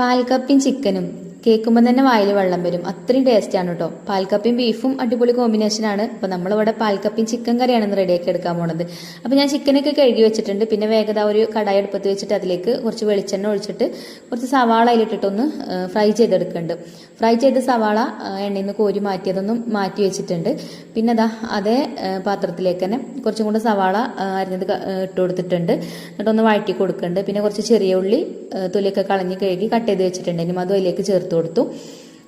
പാൽക്കപ്പിയും ചിക്കനും. കേൾക്കുമ്പോൾ തന്നെ വായിൽ വെള്ളം വരും. അത്രയും ടേസ്റ്റാണ് കേട്ടോ പാൽക്കപ്പിയും ബീഫും അടിപൊളി കോമ്പിനേഷൻ ആണ്. അപ്പോൾ നമ്മളിവിടെ പാൽക്കപ്പിയും ചിക്കൻ കറിയാണ് ഇന്ന് റെഡിയാക്കി എടുക്കാൻ പോണത്. അപ്പോൾ ഞാൻ ചിക്കനൊക്കെ കഴുകി വെച്ചിട്ടുണ്ട്. പിന്നെ വേഗത ഒരു കടായി അടുപ്പത്ത് വെച്ചിട്ട് അതിലേക്ക് കുറച്ച് വെളിച്ചെണ്ണ ഒഴിച്ചിട്ട് കുറച്ച് സവാള അതിലിട്ടിട്ടൊന്ന് ഫ്രൈ ചെയ്തെടുക്കുന്നുണ്ട്. ഫ്രൈ ചെയ്ത സവാള എണ്ണയിൽ നിന്ന് കോരി മാറ്റിയതൊന്നും മാറ്റി വെച്ചിട്ടുണ്ട്. പിന്നെ അതാ അതേ പാത്രത്തിലേക്ക് തന്നെ കുറച്ചും കൂടെ സവാള അരിഞ്ഞത് ഇട്ട് കൊടുത്തിട്ടുണ്ട്. എന്നിട്ടൊന്ന് വഴറ്റി കൊടുക്കുന്നുണ്ട്. പിന്നെ കുറച്ച് ചെറിയ ഉള്ളി തൊലിയൊക്കെ കളഞ്ഞ് കഴുകി കട്ട് ചെയ്ത് വെച്ചിട്ടുണ്ട്. ഇനി അതും അതിലേക്ക് ചേർത്ത് കൊടുത്തു.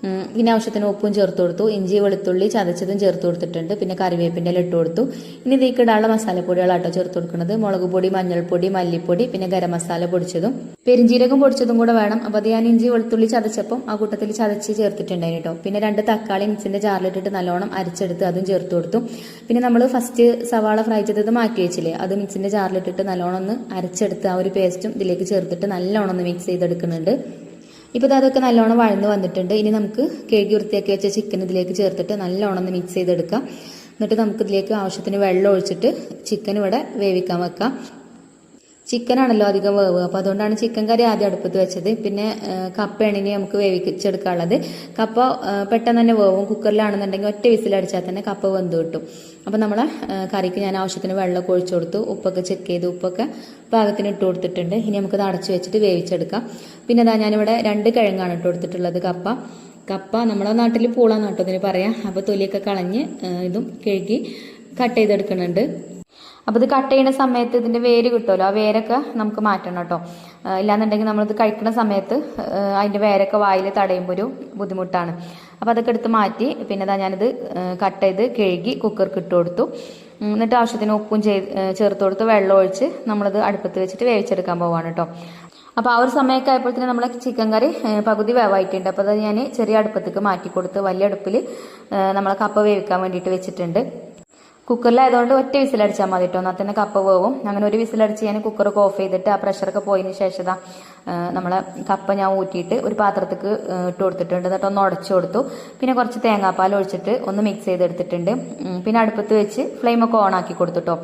ഉം, പിന്നെ ആവശ്യത്തിന് ഉപ്പും ചേർത്ത് കൊടുത്തു. ഇഞ്ചി വെളുത്തുള്ളി ചതച്ചതും ചേർത്ത് കൊടുത്തിട്ടുണ്ട്. പിന്നെ കറിവേപ്പിന്റെ ഇട്ട് കൊടുത്തു. ഇനി ഇതിലേക്ക് ഇടാനുള്ള മസാലപ്പൊടികളാട്ടോ ചേർത്ത് കൊടുക്കുന്നത്. മുളക് പൊടി മഞ്ഞൾപ്പൊടി മല്ലിപ്പൊടി പിന്നെ ഗരം മസാല പൊടിച്ചതും. പെരിഞ്ചീരകം പൊടിച്ചതും കൂടെ വേണം. അപ്പോൾ അത് ഞാൻ ഇഞ്ചി വെളുത്തുള്ളി ചതച്ചപ്പം ആ കൂട്ടത്തിൽ ചതച്ച് ചേർത്തിട്ടുണ്ടായിരുന്നു കേട്ടോ. പിന്നെ രണ്ട് തക്കാളി മിക്സിന്റെ ജാറിലിട്ടിട്ട് നല്ലോണം അരച്ചെടുത്ത് അതും ചേർത്ത് കൊടുത്തു. പിന്നെ നമ്മൾ ഫസ്റ്റ് സവാള ഫ്രൈ ചെയ്തത് മാറ്റി വെച്ചില്ലേ? അത് മിക്സിന്റെ ജാറിലിട്ടിട്ട് നല്ലോണം ഒന്ന് അരച്ചെടുത്ത് ആ ഒരു പേസ്റ്റും ഇതിലേക്ക് ചേർത്തിട്ട് നല്ലോണം ഒന്ന് മിക്സ് ചെയ്തെടുക്കുന്നുണ്ട്. ഇപ്പോൾ അതൊക്കെ നല്ലോണം വഴന്ന് വന്നിട്ടുണ്ട്. ഇനി നമുക്ക് കേക്ക് വൃത്തിയാക്കി വെച്ച ചിക്കൻ ഇതിലേക്ക് ചേർത്തിട്ട് നല്ലോണം ഒന്ന് മിക്സ് ചെയ്തെടുക്കാം. എന്നിട്ട് നമുക്ക് ഇതിലേക്ക് ആവശ്യത്തിന് വെള്ളം ഒഴിച്ചിട്ട് ചിക്കൻ ഇവിടെ വേവിക്കാൻ വെക്കാം. ചിക്കനാണല്ലോ അധികം വേവ്. അപ്പോൾ അതുകൊണ്ടാണ് ചിക്കൻ കറി ആദ്യം അടുപ്പത്ത് വെച്ചത്. പിന്നെ കപ്പ കപ്പയാണ് ഇനി നമുക്ക് വേവിച്ചെടുക്കാനുള്ളത്. കപ്പ പെട്ടെന്ന് തന്നെ വേവും. കുക്കറിലാണെന്നുണ്ടെങ്കിൽ ഒറ്റ വിസിലടിച്ചാൽ തന്നെ കപ്പ വെന്ത് കിട്ടും. അപ്പോൾ നമ്മൾ കറിക്ക് ഞാൻ ആവശ്യത്തിന് വെള്ളം ഒഴിച്ചു കൊടുത്തു. ഉപ്പൊക്കെ ചെക്ക് ചെയ്ത്. ഉപ്പൊക്കെ പാകത്തിന് ഇട്ട് കൊടുത്തിട്ടുണ്ട്. ഇനി നമുക്കത് അടച്ചു വെച്ചിട്ട് വേവിച്ചെടുക്കാം. പിന്നെ അതാ ഞാനിവിടെ രണ്ട് കിഴങ്ങാണ് ഇട്ട് കൊടുത്തിട്ടുള്ളത് കപ്പ. കപ്പ നമ്മളെ നാട്ടിൽ പൂളാന്നാട്ടോ ഇതിന് പറയാം. അപ്പോൾ തൊലിയൊക്കെ കളഞ്ഞ് ഇതും കഴുകി കട്ട് ചെയ്തെടുക്കുന്നുണ്ട്. അപ്പോൾ ഇത് കട്ട് ചെയ്യുന്ന സമയത്ത് ഇതിന്റെ വേര് കിട്ടുമല്ലോ? ആ വേരൊക്കെ നമുക്ക് മാറ്റണം കേട്ടോ. ഇല്ലാന്നുണ്ടെങ്കിൽ നമ്മളിത് കഴിക്കുന്ന സമയത്ത് അതിന്റെ വേരൊക്കെ വായിൽ തടയുമ്പോൾ ഒരു ബുദ്ധിമുട്ടാണ്. അപ്പോൾ അതൊക്കെ എടുത്ത് മാറ്റി പിന്നെ അതാ ഞാനിത് കട്ട് ചെയ്ത് കഴുകി കുക്കർക്ക് ഇട്ട് കൊടുത്തു. എന്നിട്ട് ആവശ്യത്തിന് ഉപ്പും ചേർത്ത് കൊടുത്ത് വെള്ളം ഒഴിച്ച് നമ്മളത് അടുപ്പത്ത് വെച്ചിട്ട് വേവിച്ചെടുക്കാൻ പോവാണ് കേട്ടോ. അപ്പോൾ ആ ഒരു സമയമൊക്കെ ആയപ്പോഴത്തേന് നമ്മളെ ചിക്കൻ കറി പകുതി വേവായിട്ടുണ്ട്. അപ്പോൾ അത് ഞാൻ ചെറിയ അടുപ്പത്തേക്ക് മാറ്റി കൊടുത്ത് വലിയ അടുപ്പിൽ നമ്മളെ കപ്പ വേവിക്കാൻ വേണ്ടിയിട്ട് വെച്ചിട്ടുണ്ട്. കുക്കറിലായതുകൊണ്ട് ഒറ്റ വിസിലടിച്ചാൽ മതി കേട്ടോ എന്നാൽ തന്നെ കപ്പ വേവും. അങ്ങനെ ഒരു വിസിലടിച്ച് ഞാൻ കുക്കറൊക്കെ ഓഫ് ചെയ്തിട്ട് ആ പ്രഷറൊക്കെ പോയതിന് ശേഷം നമ്മളെ കപ്പ ഞാൻ ഊറ്റിയിട്ട് ഒരു പാത്രത്തേക്ക് ഇട്ട് കൊടുത്തിട്ടുണ്ട്. എന്നിട്ട് ഒന്ന് ഉടച്ചു കൊടുത്തു. പിന്നെ കുറച്ച് തേങ്ങാപ്പാൽ ഒഴിച്ചിട്ട് ഒന്ന് മിക്സ് ചെയ്തെടുത്തിട്ടുണ്ട്. പിന്നെ അടുപ്പത്ത് വെച്ച് ഫ്ലെയിമൊക്കെ ഓൺ ആക്കി കൊടുത്തിട്ടോ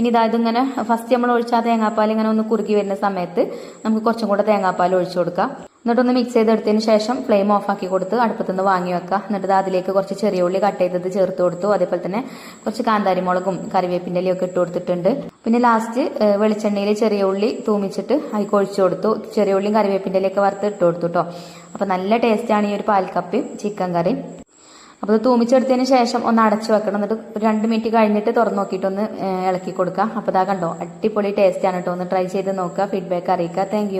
ഇനി ഇതാ ഇതിങ്ങനെ ഫസ്റ്റ് നമ്മൾ ഒഴിച്ച തേങ്ങാപ്പാൽ ഇങ്ങനെ ഒന്ന് കുറുകി വരുന്ന സമയത്ത് നമുക്ക് കുറച്ചും കൂടെ തേങ്ങാപ്പാൽ ഒഴിച്ചു കൊടുക്കാം. എന്നിട്ടൊന്ന് മിക്സ് ചെയ്തെടുത്തതിന് ശേഷം ഫ്ലെയിം ആക്കി കൊടുത്ത് അടുപ്പത്തുനിന്ന് വാങ്ങി വെക്കുക. എന്നിട്ട് അതിലേക്ക് കുറച്ച് ചെറിയ ഉള്ളി കട്ട് ചെയ്തത് ചേർത്ത് കൊടുത്തു. അതേപോലെ തന്നെ കുറച്ച് കാന്താരിമുളകും കറിവേപ്പിന്റെ ഇലയും ഒക്കെ ഇട്ട് കൊടുത്തിട്ടുണ്ട്. പിന്നെ ലാസ്റ്റ് വെളിച്ചെണ്ണയിൽ ചെറിയ ഉള്ളി തൂമിച്ചിട്ട് അതിൽ ഒഴിച്ചു കൊടുത്തു. ചെറിയ ഉള്ളിയും കറിവേപ്പിന്റെ ഇലയൊക്കെ വറുത്ത് ഇട്ട് കൊടുത്തു കേട്ടോ അപ്പോൾ നല്ല ടേസ്റ്റാണ് ഈ ഒരു പാൽക്കപ്പയും ചിക്കൻ കറി. അപ്പോൾ ഇത് തൂമിച്ചെടുത്തതിന് ശേഷം ഒന്ന് അടച്ചു വെക്കണം. എന്നിട്ട് രണ്ട് മിനിറ്റ് കഴിഞ്ഞിട്ട് തുറന്നു നോക്കിയിട്ടൊന്ന് ഇളക്കി കൊടുക്കുക. അപ്പോൾ ഇതാ കണ്ടോ അടിപൊളി ടേസ്റ്റാണ് കേട്ടോ ഒന്ന് ട്രൈ ചെയ്ത് നോക്കുക ഫീഡ്ബാക്ക് അറിയിക്കുക. താങ്ക്